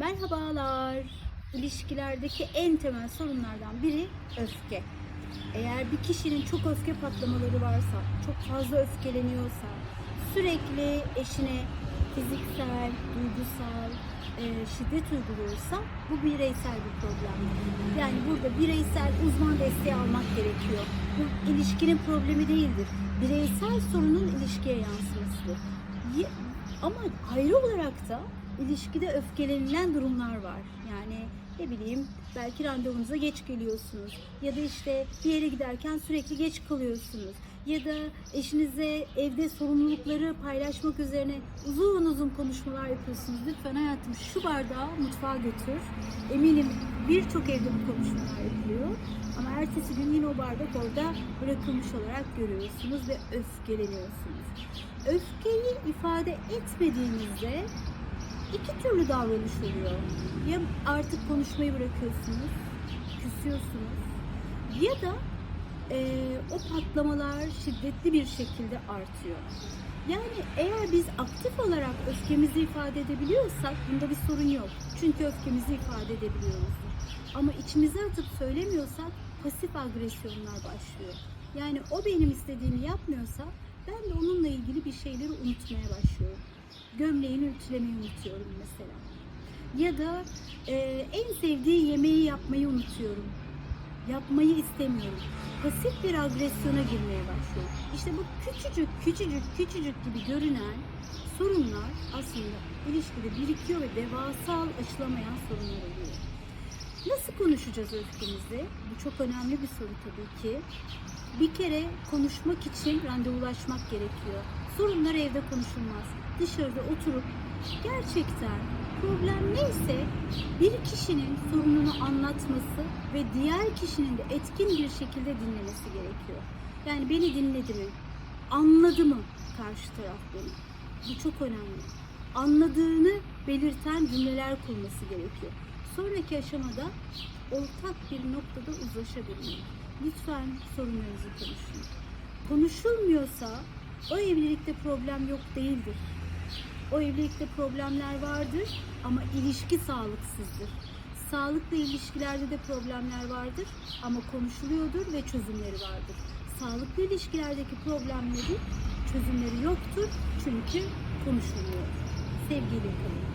Merhabalar. İlişkilerdeki en temel sorunlardan biri öfke. Eğer bir kişinin çok öfke patlamaları varsa, çok fazla öfkeleniyorsa, sürekli eşine fiziksel, duygusal e, şiddet uyguluyorsa bu bireysel bir problem. Yani burada bireysel uzman desteği almak gerekiyor. Bu ilişkinin problemi değildir. Bireysel sorunun ilişkiye yansımasıdır. Ama ayrı olarak da ilişkide öfkelenilen durumlar var. Yani ne bileyim belki randevunuza geç geliyorsunuz ya da işte bir yere giderken sürekli geç kalıyorsunuz ya da eşinize evde sorumlulukları paylaşmak üzerine uzun uzun konuşmalar yapıyorsunuz. Lütfen hayatım şu bardağı mutfağa götür. Eminim birçok evde bu konuşmalar yapılıyor. Ama ertesi gün yine o bardak orada bırakılmış olarak görüyorsunuz ve öfkeleniyorsunuz. Öfkeyi ifade etmediğinizde iki türlü davranış oluyor. Ya artık konuşmayı bırakıyorsunuz, küsüyorsunuz ya da eee, o patlamalar şiddetli bir şekilde artıyor. Yani eğer biz aktif olarak öfkemizi ifade edebiliyorsak bunda bir sorun yok. Çünkü öfkemizi ifade edebiliyoruz. Ama içimize atıp söylemiyorsak pasif agresyonlar başlıyor. Yani o benim istediğimi yapmıyorsa ben de onunla ilgili bir şeyleri unutmaya başlıyorum. Gömleğini ütülemeyi unutuyorum mesela. Ya da e, en sevdiği yemeği yapmayı unutuyorum. Yapmayı istemiyorum. Pasif bir agresyona girmeye başlıyorum. İşte bu küçücük küçücük küçücük gibi görünen sorunlar aslında ilişkide birikiyor ve devasal aşılamayan sorunlar oluyor. Nasıl konuşacağız öfkemizi? Bu çok önemli bir soru tabii ki. Bir kere konuşmak için randevulaşmak gerekiyor. Sorunlar evde konuşulmaz. Dışarıda oturup gerçekten problem neyse bir kişinin sorununu anlatması ve diğer kişinin de etkin bir şekilde dinlemesi gerekiyor. Yani beni dinledi mi? Anladı mı karşı taraf beni? Bu çok önemli. Anladığını belirten cümleler kurması gerekiyor. Sonraki aşamada ortak bir noktada uzlaşabilmek. Lütfen sorunlarınızı konuşun. Konuşulmuyorsa o evlilikte problem yok değildir. O evlilikte problemler vardır ama ilişki sağlıksızdır. Sağlıklı ilişkilerde de problemler vardır ama konuşuluyordur ve çözümleri vardır. Sağlıklı ilişkilerdeki problemlerin çözümleri yoktur çünkü konuşulmuyor. Sevgiyle kalın.